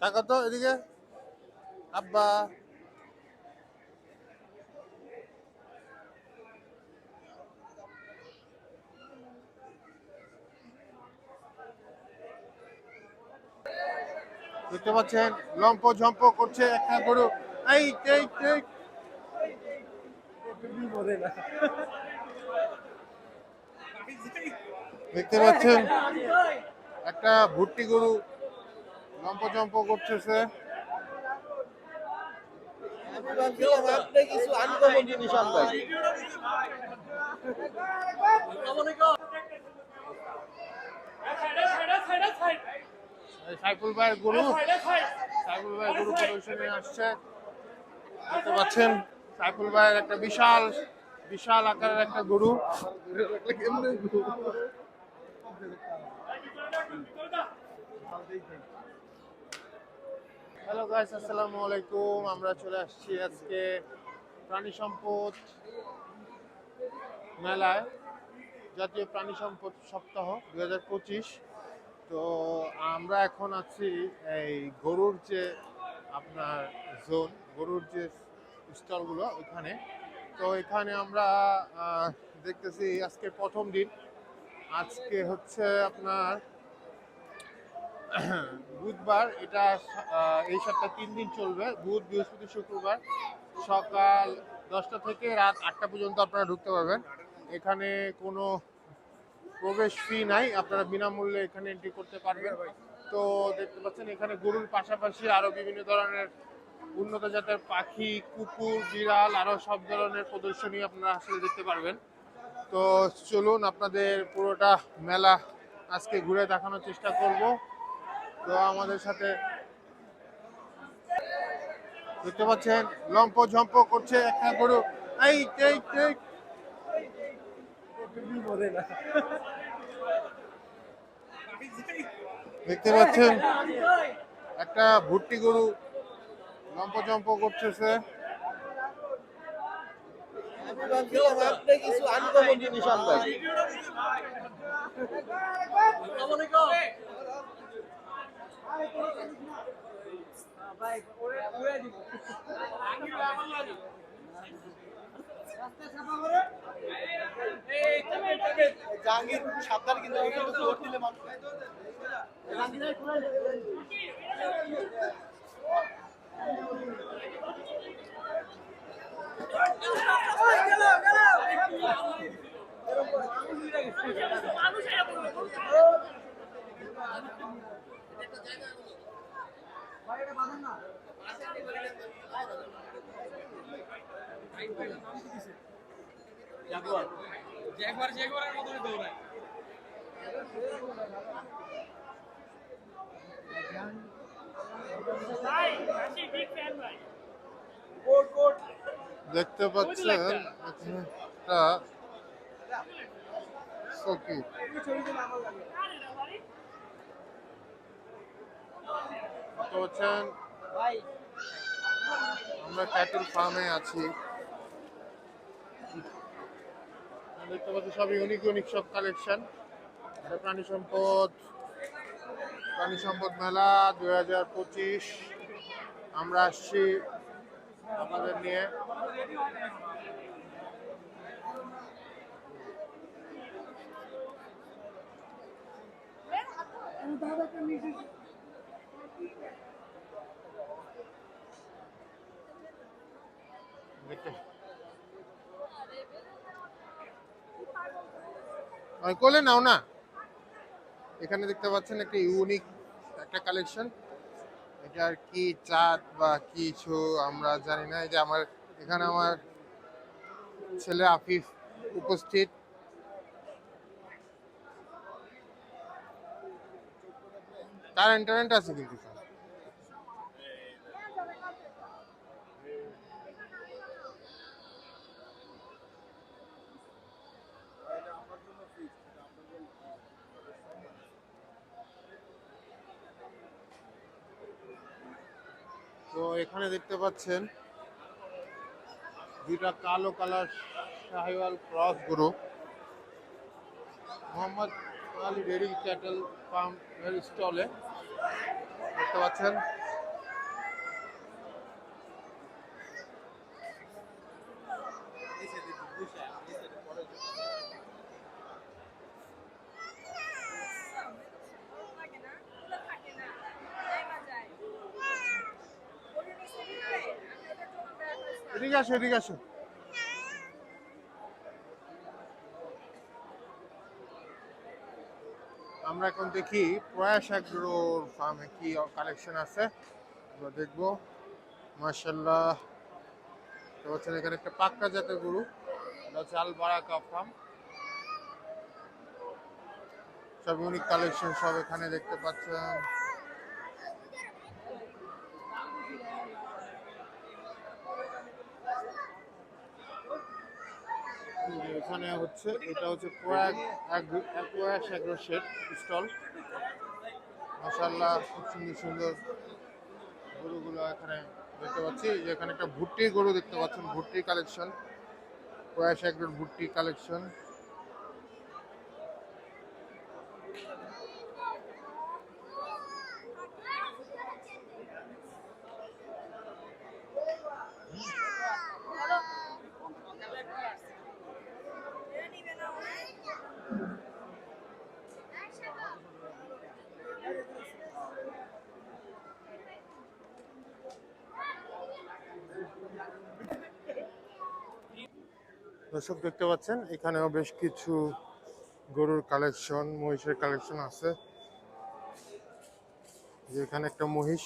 টাকা তো এদিকে। আব্বা। দেখতে পাচ্ছেন লম্প ঝম্প করছে একটা গরু। এই এই এই। দেখতে পাচ্ছেন, একটা ভুট্টি গরু। লম্প জম্প করতেছে সাইফুল ভাইয়ের গরু সাইফুল ভাইয়ের গরু প্রদর্শনী আসছে দেখতে পাচ্ছেন সাইফুল ভাইয়ের একটা বিশাল বিশাল আকারের একটা গরু হ্যালো গাইস আসসালামু আলাইকুম আমরা চলে আসছি আজকে প্রাণী সম্পদ মেলায়, জাতীয় প্রাণী সম্পদ সপ্তাহ পঁচিশ। তো আমরা এখন আছি এই গরুর যে আপনার জোন গরুর যে স্টলগুলো ওইখানে তো এখানে আমরা দেখতেছি আজকে প্রথম দিন। আজকে হচ্ছে আপনার বুধবার এটা এই সপ্তাহে তিন দিন চলবে। বুধ, বৃহস্পতি, শুক্রবার সকাল দশটা থেকে রাত আটটা পর্যন্ত আপনারা ঢুকতে পারবেন। এখানে কোনো প্রবেশ ফি নাই, আপনারা বিনামূল্যে এখানে এন্ট্রি করতে পারবেন। তো দেখতে পাচ্ছেন, এখানে গরুর পাশাপাশি আরও বিভিন্ন ধরনের উন্নত জাতের পাখি, কুকুর, বিড়াল আরও সব ধরনের প্রদর্শনী আপনারা আসলে দেখতে পারবেন। তো চলুন, আপনাদের পুরোটা মেলা আজকে ঘুরে দেখানোর চেষ্টা করব। তো আমাদের সাথে দেখতে পাচ্ছেন, লম্প ঝম্প করছে একটা গরু। এই দেখতে পাচ্ছেন, একটা ভুট্টি গরু লম্প জম্প করতেছে। কিছু জিনিস জাহাঙ্গীর সাবধান কিন্তু দিলে মানুষ দেখতে পাচ্ছেন একটা। আমরা ক্যাটেল ফার্মে আছি। দেখতে পাচ্ছি সব ইউনিক ইউনিক সব কালেকশন প্রাণী সম্পদ। প্রাণী সম্পদ মেলা দুই হাজার পঁচিশ। আমরা আসছি আপনাদের নিয়ে। কোলে নাও না। এখানে দেখতে পাচ্ছেন একটা ইউনিক একটা কালেকশন এটার কি চাঁদ বা কিছু আমরা জানি না। এই যে আমার, এখানে আমার ছেলে আফিফ উপস্থিত। তার ইন্টারনেট আছে কিন্তু এখানে দেখতে পাচ্ছেন দুইটা কালো কালার শাহিওয়াল ক্রস গরু Mohammad Ali dairy cattle farm স্টলে। দেখতে পাচ্ছেন এদিকে আসো, এদিকে আসো। আমরা এখন দেখি প্রয়াস অ্যাগ্রোর ফার্মে কি কালেকশন আছে। আমরা দেখব। মার্শাল্লাহ বলছেন এখানে একটা পাক্কা জাতের গরু। এটা হচ্ছে আলবারাকা ফার্ম সব ইউনিক কালেকশন সব এখানে দেখতে পাচ্ছেন। এখানে হচ্ছে, এটা হচ্ছে প্রয়াগ শেড স্টল। মাসাল্লাহ খুব সুন্দর সুন্দর গরুগুলো এখানে দেখতে পাচ্ছি। এখানে একটা ভুট্টির গরু দেখতে পাচ্ছেন, ভুট্টির কালেকশন প্রয়াস অ্যাগ্রোর ভুট্টি কালেকশন দর্শক দেখতে পাচ্ছেন, এখানেও বেশ কিছু গরুর কালেকশন মহিষের কালেকশন আছে। যে এখানে একটা মহিষ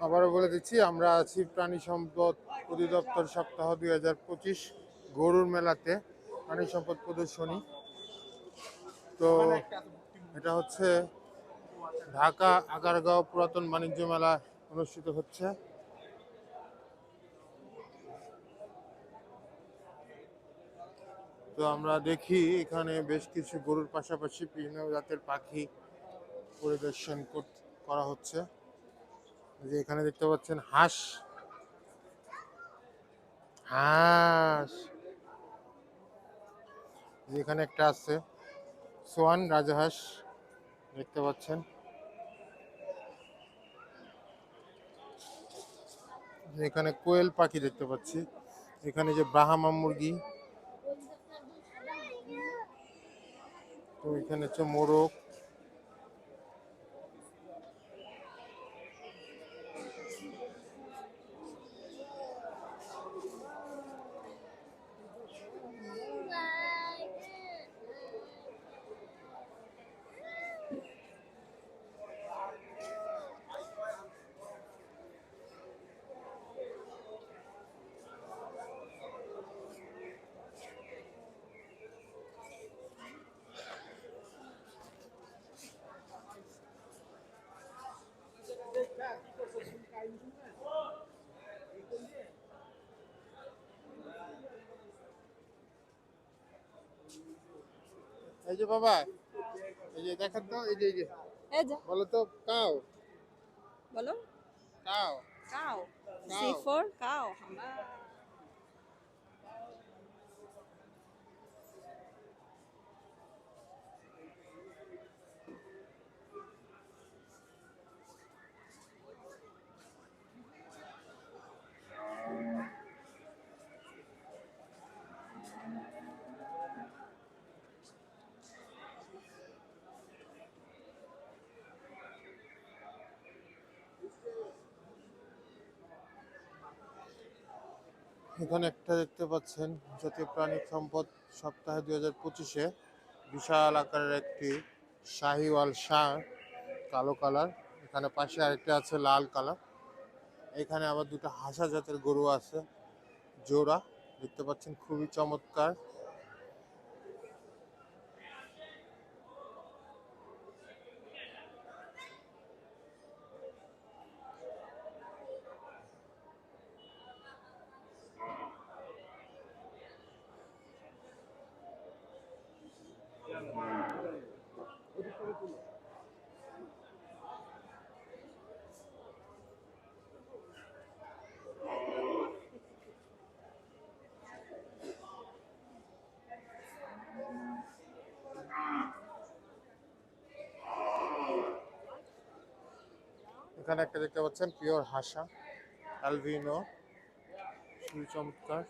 আবারও বলে দিচ্ছি, আমরা আছি প্রাণী সম্পদ অধিদপ্তর সপ্তাহ দুই হাজার পঁচিশ গরুর মেলাতে প্রাণী সম্পদ প্রদর্শনী। তো এটা হচ্ছে ঢাকা আগারগাঁও পুরাতন বাণিজ্য মেলা অনুষ্ঠিত হচ্ছে। তো আমরা দেখি এখানে বেশ কিছু গরুর পাশাপাশি বিভিন্ন জাতের পাখি পরিদর্শন কর- হচ্ছে। যে এখানে দেখতে পাচ্ছেন হাঁস। হাঁস। এখানে একটা আছে, সোয়ান রাজহাঁস, দেখতে পাচ্ছেন। এখানে কোয়েল পাখি দেখতে পাচ্ছি। এখানে যে ব্রাহ্মা মুরগি। তো এখানে হচ্ছে মোরগ। এই যে বাবা এই যে দেখেন তো এই যে এই যে। এই যে। বলো তো কাও। বলো। কাও। কাও. সি ফর কাউ এখানে একটা দেখতে পাচ্ছেন জাতীয় প্রাণী সম্পদ সপ্তাহে দুই হাজার পঁচিশে বিশাল আকারের একটি শাহিওয়াল শাহ কালো কালার। এখানে পাশে আরেকটি আছে লাল কালার। এখানে আবার দুটো হাসা জাতের গরু আছে, জোড়া। দেখতে পাচ্ছেন খুবই চমৎকার। এখানে একটা দেখতে পাচ্ছেন পিওর হাসা অ্যালভিনো খুবই চমৎকার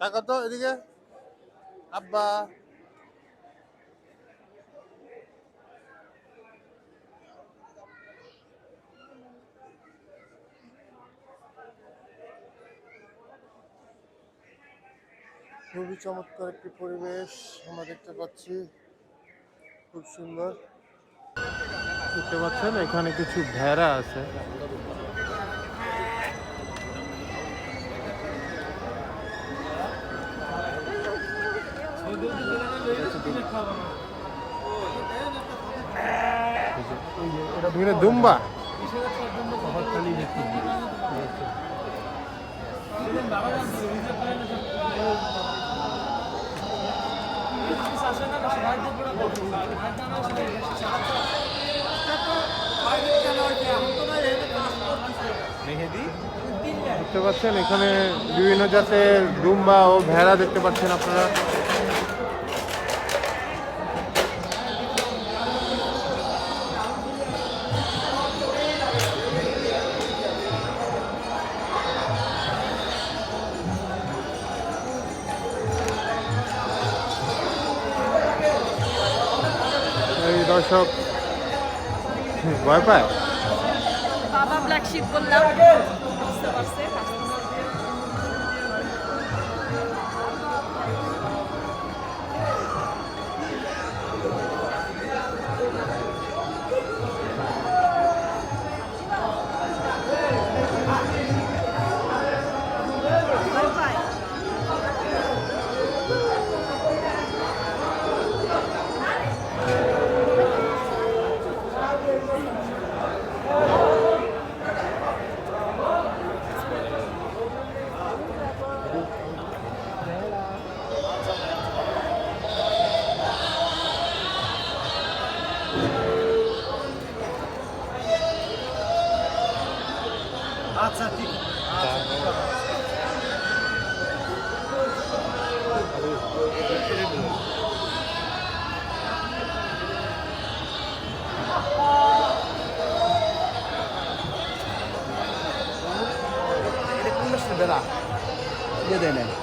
টাকা তো এদিকে। আব্বা। খুবই চমৎকার একটি পরিবেশ আমরা দেখতে পাচ্ছি। খুব সুন্দর। দেখতে পাচ্ছেন, এখানে কিছু ভেড়া আছে। এটা দুম্বা। দেখতে পাচ্ছেন এখানে বিভিন্ন জাতের দুম্বা ও ভেড়া দেখতে পাচ্ছেন আপনারা। দর্শক ভয় পায়? বাবা ব্ল্যাক শিপ বললাম। আচ্ছা ঠিক। বেড়া দিয়ে দেয়